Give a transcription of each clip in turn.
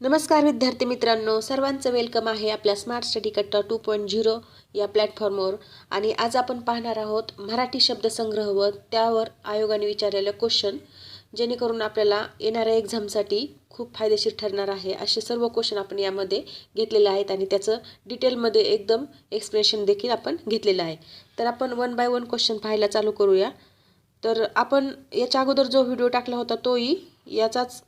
नमस्कार विद्यार्थी मित्रांनो सर्वांचं वेलकम आहे आपल्या smart study Katta two point zero या प्लॅटफॉर्मवर आणि आज आपण पाहणार आहोत मराठी शब्दसंग्रह व त्यावर आयोगाने विचारलेलं क्वेश्चन जेणेकरून आपल्याला येणाऱ्या एक्झामसाठी खूप फायदेशीर ठरणार आहे. असे सर्व क्वेश्चन आपण यामध्ये घेतलेले आहेत आणि त्याचं डिटेलमध्ये एकदम एक्सप्लेनेशन देखील आपण घेतलेलं आहे. तर आपण वन बाय वन क्वेश्चन पाहायला चालू करूया. तर आपण याच्या अगोदर जो व्हिडिओ टाकला होता तोही याचाच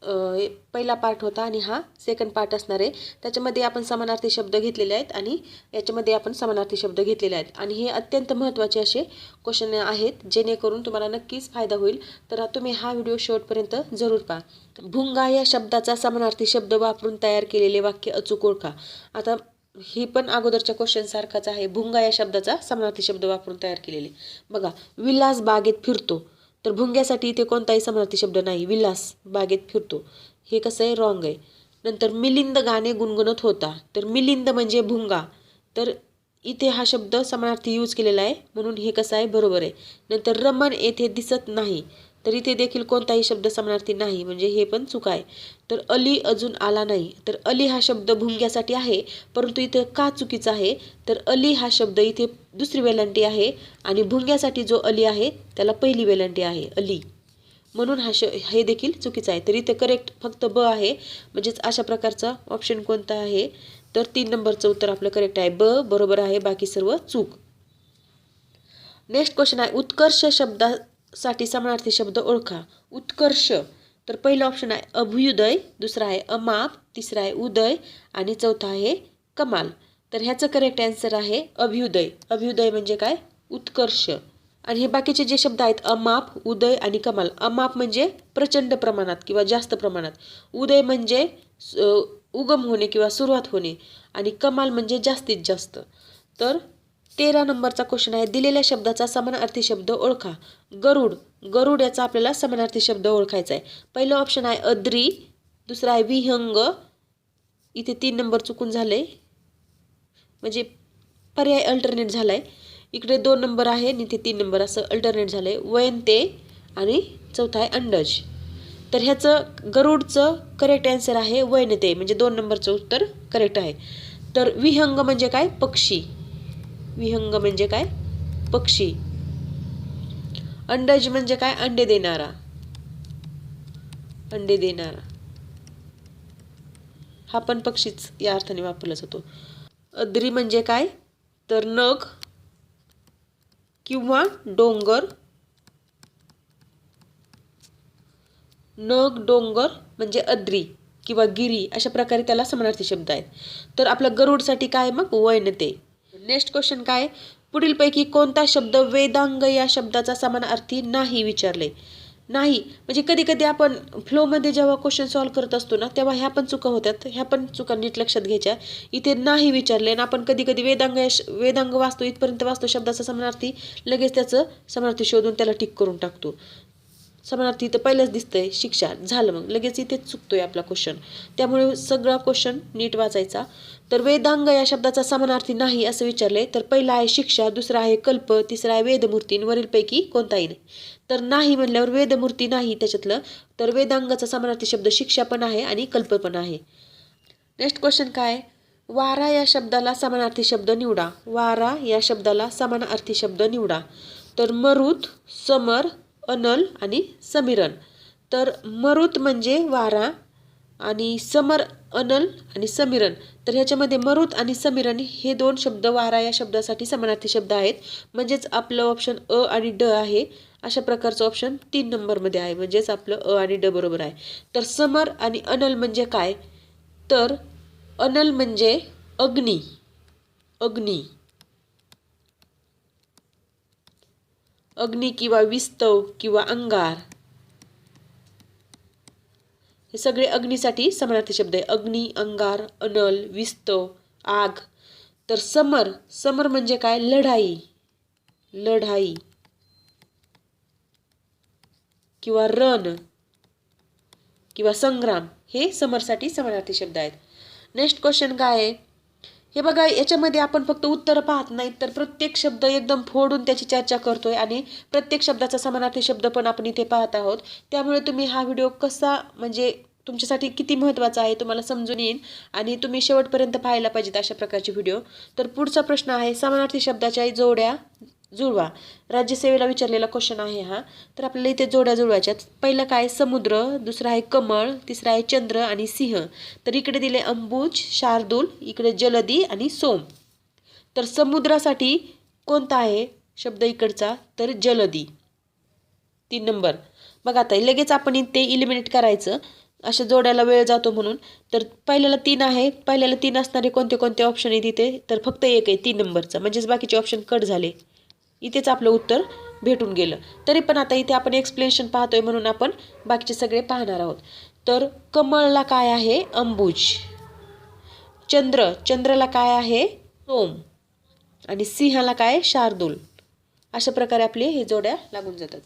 पहिला पार्ट होता आणि हा सेकंड पार्ट असणार आहे. त्याच्यामध्ये आपण समानार्थी शब्द घेतलेले आहेत आणि याच्यामध्ये आपण समानार्थी शब्द घेतलेले आहेत. आणि हे अत्यंत महत्त्वाचे असे क्वेश्चन आहेत जेणेकरून तुम्हाला नक्कीच फायदा होईल. तर तुम्ही हा व्हिडिओ शेवटपर्यंत जरूर पहा. भुंगा या शब्दाचा समानार्थी शब्द वापरून तयार केलेले वाक्य अचूक ओळखा. आता ही पण अगोदरच्या क्वेश्चनसारखाच आहे. भुंगा या शब्दाचा समानार्थी शब्द वापरून तयार केलेले. बघा विलास बागेत फिरतो. तर भुंग्यासाठी इथे कोणताही समानार्थी शब्द नाही. विलास बागेत फिरतो. हे कसं आहे? रॉंग आहे. नंतर मिलिंद गाणे गुणगुणत होता. तर मिलिंद म्हणजे भुंगा. तर इथे हा शब्द समानार्थी यूज केलेला आहे. म्हणून हे कसं आहे? बरोबर आहे. नंतर रमण येथे दिसत नाही. तर इथे देखील कोणताही शब्द समानार्थी नाही म्हणजे हे पण चुका आहे. तर अली अजून आला नाही. तर अली हा शब्द भुंग्यासाठी आहे परंतु इथं का चुकीचा आहे? तर अली हा शब्द इथे दुसरी वेलांटी आहे आणि भुंग्यासाठी जो अली आहे त्याला पहिली वेलांटी आहे अली. म्हणून हा श हे देखील चुकीचं आहे. तर इथे करेक्ट फक्त ब आहे म्हणजेच अशा प्रकारचा ऑप्शन कोणता आहे? तर तीन नंबरचं उत्तर आपलं करेक्ट आहे. ब बरोबर आहे बाकी सर्व चूक. नेक्स्ट क्वेश्चन आहे. उत्कर्ष साठी समानार्थी शब्द ओळखा. उत्कर्ष. तर पहिलं ऑप्शन आहे अभ्युदय दुसरा आहे अमाप तिसरा आहे उदय आणि चौथा आहे कमाल. तर ह्याचं करेक्ट ॲन्सर आहे अभ्युदय. अभ्युदय म्हणजे काय? उत्कर्ष. आणि हे बाकीचे जे शब्द आहेत अमाप उदय आणि कमाल. अमाप म्हणजे प्रचंड प्रमाणात किंवा जास्त प्रमाणात. उदय म्हणजे उगम होणे किंवा सुरुवात होणे आणि कमाल म्हणजे जास्तीत जास्त. तर तेरा नंबरचा क्वेश्चन आहे. दिलेल्या शब्दाचा समानार्थी शब्द ओळखा. गरुड. गरुड याचा आपल्याला समानार्थी शब्द ओळखायचा आहे. पहिलं ऑप्शन आहे अद्री. दुसरा आहे विहंग. इथे तीन नंबर चुकून झाले. म्हणजे पर्याय अल्टरनेट झाला आहे इकडे दोन नंबर आहे आणि इथे तीन नंबर. असं अल्टरनेट झालं आहे वयंते आणि चौथा आहे अंडज. तर ह्याचं गरुडचं करेक्ट ॲन्सर आहे वैनते म्हणजे दोन नंबरचं उत्तर करेक्ट आहे. तर विहंग म्हणजे काय? पक्षी. विहंग म्हणजे काय? पक्षी. अंडज म्हणजे काय? अंडे देणारा. अंडे देणारा. हा पण पक्षीच या अर्थाने वापरला जातो. अद्री म्हणजे काय? तर नग किंवा डोंगर. नग डोंगर म्हणजे अद्री किंवा गिरी अशा प्रकारे त्याला समानार्थी शब्द आहेत. तर आपल्या गरुडसाठी काय मग? वैनते. नेक्स्ट क्वेश्चन काय? पुढीलपैकी कोणता शब्द वेदांग या शब्दाचा समानार्थी नाही विचारले? नाही म्हणजे कधी कधी आपण फ्लोमध्ये जेव्हा क्वेश्चन सॉल्व्ह करत असतो ना तेव्हा ह्या पण चुका होत्यात. ह्या पण चुका नीट लक्षात घ्यायच्या. इथे नाही विचारले आणि आपण कधी कधी वेदांग वेदांग वाचतो इथपर्यंत वाचतो शब्दाचा समानार्थी लगेच त्याचं समानार्थी शोधून त्याला टिक करून टाकतो. समानार्थी इथं पहिलंच दिसतंय शिक्षा. झालं मग. लगेच इथेच चुकतोय आपला क्वेश्चन त्यामुळे सगळा क्वेश्चन नीट वाचायचा. तर वेदांग या शब्दाचा समानार्थी नाही असं विचारले तर पहिला आहे शिक्षा दुसरा आहे कल्प तिसरा आहे वेदमूर्ती वरीलपैकी कोणताही नाही. तर नाही म्हणल्यावर वेदमूर्ती नाही त्याच्यातलं. तर वेदांगाचा समानार्थी शब्द शिक्षा पण आहे आणि कल्प पण आहे. नेक्स्ट क्वेश्चन काय? वारा या शब्दाला समानार्थी शब्द निवडा. वारा या शब्दाला समानार्थी शब्द निवडा. तर मरुत समर अनल आणि समीरन. तर मरुत म्हणजे वारा आणि समर अनल आणि समीरन. तर ह्याच्यामध्ये मरुत आणि समीरन हे दोन शब्द वारा या शब्दासाठी समानार्थी शब्द आहेत. म्हणजेच आपलं ऑप्शन अ आणि ड आहे. अशा प्रकारचं ऑप्शन तीन नंबरमध्ये आहे. म्हणजेच आपलं अ आणि ड बरोबर आहे. तर समर आणि अनल म्हणजे काय? तर अनल म्हणजे अग्नी. अग्नी. अग्नी किंवा विस्तव किंवा अंगार. हे सगळे अग्नीसाठी समानार्थी शब्द आहे. अग्नी अंगार अनल विस्तव आग. तर समर समर म्हणजे काय? लढाई. लढाई. किंवा रण. किंवा संग्राम. हे समरसाठी समानार्थी शब्द आहेत. नेक्स्ट क्वेश्चन काय आहे? हे बघा याच्यामध्ये आपण फक्त उत्तर पाहत नाहीत तर प्रत्येक शब्द एकदम फोडून त्याची चर्चा करतोय आणि प्रत्येक शब्दाचा समानार्थी शब्द पण आपण इथे पाहत आहोत. त्यामुळे तुम्ही हा व्हिडिओ कसा म्हणजे तुमच्यासाठी किती महत्त्वाचा आहे तुम्हाला समजून येईल आणि तुम्ही शेवटपर्यंत पाहायला पाहिजेत अशा प्रकारचे व्हिडिओ. तर पुढचा प्रश्न आहे समानार्थी शब्दाच्या जोड्या जुळवा. राज्यसेवेला विचारलेला क्वेश्चन आहे हा. तर आपल्याला इथे जोड्या जुळवायच्यात. पहिलं काय? समुद्र दुसरं आहे कमळ तिसरं आहे चंद्र आणि सिंह. तर इकडे दिले अंबुज शार्दूल इकडे जलदी आणि सोम. तर समुद्रासाठी कोणता आहे शब्द इकडचा? तर जलदी. तीन नंबर. बघा आता लगेच आपण ते इलिमिनेट करायचं. अशा जोड्याला वेळ जातो म्हणून. तर पहिल्याला तीन आहे. पहिल्याला तीन असणारे कोणते कोणते ऑप्शन आहे तिथे तर फक्त एक आहे. तीन नंबरचा. म्हणजेच बाकीचे ऑप्शन कट झाले. इथेच आपलं उत्तर भेटून गेलं. तरी पण आता इथे आपण एक्सप्लेनेशन पाहतोय म्हणून आपण बाकीचे सगळे पाहणार आहोत. तर कमळला काय आहे? अंबुज. चंद्र. चंद्रला काय आहे? सोम. आणि सिंहाला काय? आहे? शार्दूल. अशा प्रकारे आपले हे जोड्या लागून जातात.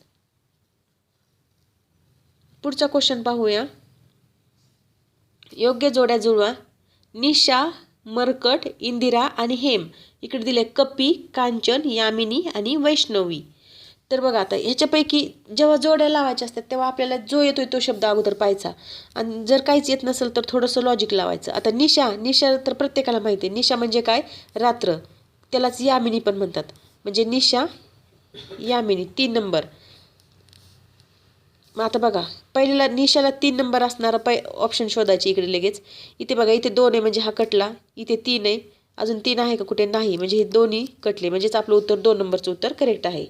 पुढचा क्वेश्चन पाहूया. योग्य जोड्या जुळवा. निशा मरकट इंदिरा आणि हेम. इकडे दिले कपी कांचन यामिनी आणि वैष्णवी. तर बघा आता ह्याच्यापैकी जेव्हा जोड्या लावायच्या असतात तेव्हा आपल्याला जो येतोय तो शब्द अगोदर पाहायचा. आणि जर काहीच येत नसेल तर थोडंसं लॉजिक लावायचं. आता निशा निशा तर प्रत्येकाला माहिती आहे. निशा म्हणजे काय? रात्र. त्यालाच यामिनी पण म्हणतात. म्हणजे निशा यामिनी तीन नंबर. मग आता बघा पहिल्याला निशाला तीन नंबर असणारा पै ऑप्शन शोधायचे इकडे लगेच. इथे बघा इथे दोन आहे म्हणजे हा कटला. इथे तीन आहे. अजून तीन आहे का कुठे नाही. म्हणजे हे दोन्ही कटले. म्हणजेच आपलं उत्तर दोन नंबरचं उत्तर करेक्ट आहे.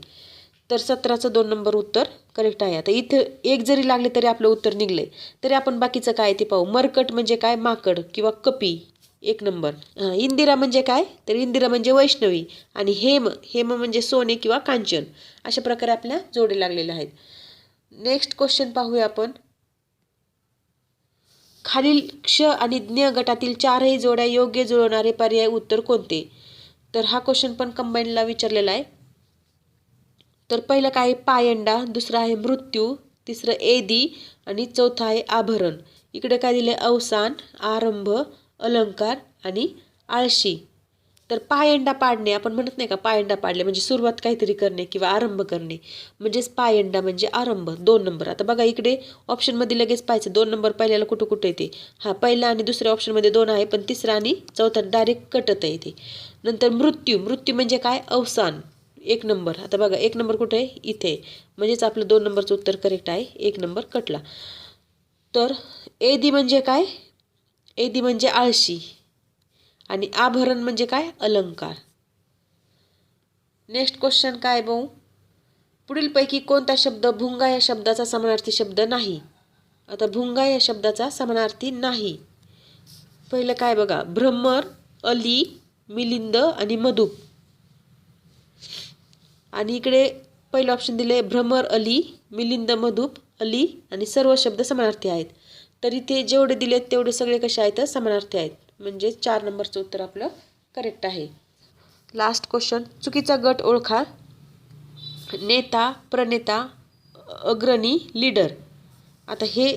तर सतराचं दोन नंबर उत्तर करेक्ट आहे. आता इथं एक जरी लागले तरी आपलं उत्तर निघलं. तरी आपण बाकीचं काय ते पाहू. मरकट म्हणजे काय? माकड किंवा कपी. एक नंबर हां इंदिरा म्हणजे काय? तर इंदिरा म्हणजे वैष्णवी. आणि हेम हेम म्हणजे सोने किंवा कांचन. अशा प्रकारे आपल्या जोडे लागलेले आहेत. नेक्स्ट क्वेश्चन पाहूया आपण. खालील क्ष आणि ज्ञ गटातील चारही जोड्या योग्य जुळवणारे पर्याय उत्तर कोणते? तर हा क्वेश्चन पण कंबाईनला विचारलेला आहे. तर पहिलं काय आहे? पायंडा दुसरं आहे मृत्यू तिसरं एदी आणि चौथं आहे आभरण. इकडे काय दिले अवसान आरंभ अलंकार आणि आळशी. तर पायंडा पाडणे आपण म्हणत नाही का पायंडा पाडले म्हणजे सुरुवात काहीतरी करणे किंवा आरंभ करणे म्हणजेच पायंडा म्हणजे आरंभ दोन नंबर. आता बघा इकडे ऑप्शनमध्ये लगेच पाहायचं. दोन नंबर पहिल्याला कुठं कुठं येते? हा पहिला आणि दुसऱ्या ऑप्शनमध्ये दोन आहे पण तिसरा आणि चौथा डायरेक्ट कटत आहे ते नंतर मृत्यू मृत्यू म्हणजे काय? अवसान. एक नंबर. आता बघा एक नंबर कुठे? आहे इथे. म्हणजेच आपलं दोन नंबरचं उत्तर करेक्ट आहे. एक नंबर कटला. तर एदी म्हणजे काय? एदी म्हणजे आळशी. आणि आभरण म्हणजे काय? अलंकार. नेक्स्ट क्वेश्चन काय भाऊ? पुढीलपैकी कोणता शब्द भुंगा या शब्दाचा समानार्थी शब्द नाही? आता भुंगा या शब्दाचा समानार्थी नाही. पहिलं काय बघा? भ्रमर अली मिलिंद आणि मधुप आणि इकडे पहिलं ऑप्शन दिले भ्रमर अली मिलिंद मधुप अली आणि सर्व शब्द समानार्थी आहेत. तर इथे जेवढे दिलेत तेवढे सगळे कसे आहेत? समानार्थी आहेत. म्हणजे चार नंबरचं उत्तर आपलं करेक्ट आहे. लास्ट क्वेश्चन चुकीचा गट ओळखा. नेता प्रणेता अग्रणी लीडर आता हे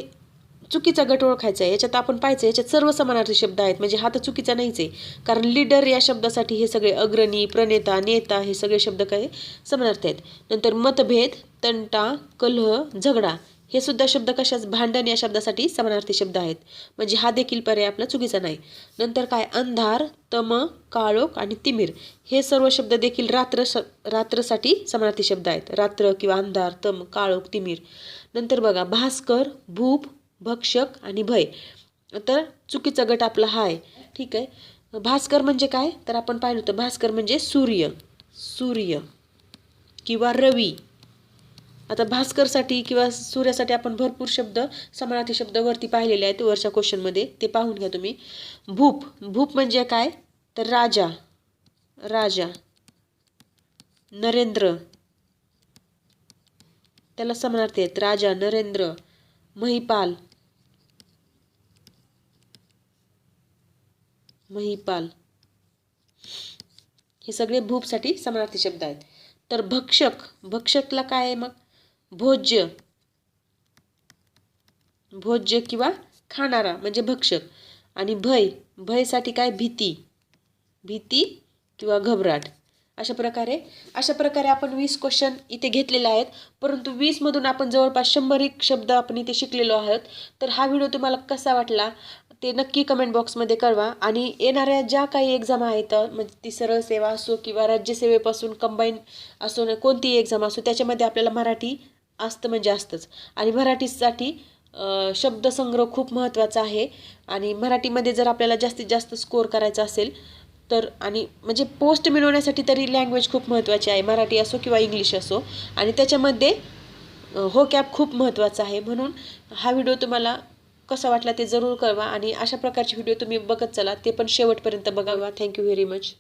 चुकीचा गट ओळखायचा आहे. याच्यात आपण पाहायचं याच्यात सर्व समानार्थी शब्द आहेत. म्हणजे हा तर चुकीचा नाहीच आहे. कारण लीडर या शब्दासाठी हे सगळे अग्रणी प्रणेता नेता हे सगळे शब्द काय? समानार्थी आहेत. नंतर मतभेद तंटा कलह झगडा. हे सुद्धा शब्द कशाच भांडण या शब्दासाठी समानार्थी शब्द आहेत. म्हणजे हा देखील पर्याय आपला चुकीचा नाही. नंतर काय? अंधार तम काळोख आणि तिमिर. हे सर्व शब्द देखील रात्र स रात्रसाठी समानार्थी शब्द आहेत. रात्र किंवा अंधार तम काळोख तिमिर. नंतर बघा भास्कर भूप भक्षक आणि भय. तर चुकीचा गट आपला हा आहे. ठीक आहे. भास्कर म्हणजे काय? तर आपण पाहिलं होतं भास्कर म्हणजे सूर्य. सूर्य किंवा रवी. आता भास्करसाठी किंवा सूर्यासाठी आपण भरपूर शब्द समानार्थी शब्द वरती पाहिलेले आहेत वरच्या क्वेश्चनमध्ये ते पाहून घ्या तुम्ही. भूप. भूप म्हणजे काय? तर राजा. राजा. नरेंद्र. त्याला समानार्थी आहेत. राजा नरेंद्र महिपाल. महिपाल. हे सगळे भूपसाठी समानार्थी शब्द आहेत. तर भक्षक. भक्षकला काय आहे मग? भोज्य. भोज्य किंवा खाणारा म्हणजे भक्षक. आणि भय भयसाठी काय? भीती. भीती किंवा घबराट. अशा प्रकारे अशा प्रकारे आपण वीस क्वेश्चन इथे घेतलेले आहेत. परंतु वीसमधून आपण जवळपास शंभर एक शब्द आपण इथे शिकलेलो आहोत. तर हा व्हिडिओ तुम्हाला कसा वाटला ते नक्की कमेंट बॉक्समध्ये कळवा. आणि येणाऱ्या ज्या काही एक्झाम आहेत म्हणजे ती सरळ सेवा असो किंवा राज्यसेवेपासून कंबाईन असो न कोणतीही एक्झाम असो त्याच्यामध्ये आपल्याला मराठी असतं म्हणजे असतंच. आणि मराठीसाठी शब्दसंग्रह खूप महत्त्वाचा आहे. आणि मराठीमध्ये जर आपल्याला जास्तीत जास्त स्कोअर करायचा असेल तर आणि म्हणजे पोस्ट मिळवण्यासाठी तरी लँग्वेज खूप महत्त्वाची आहे. मराठी असो किंवा इंग्लिश असो. आणि त्याच्यामध्ये हो कॅप खूप महत्त्वाचा आहे. म्हणून हा व्हिडिओ तुम्हाला कसा वाटला ते जरूर कळवा. आणि अशा प्रकारचे व्हिडिओ तुम्ही बघत चला. ते पण शेवटपर्यंत बघावा. Thank you very much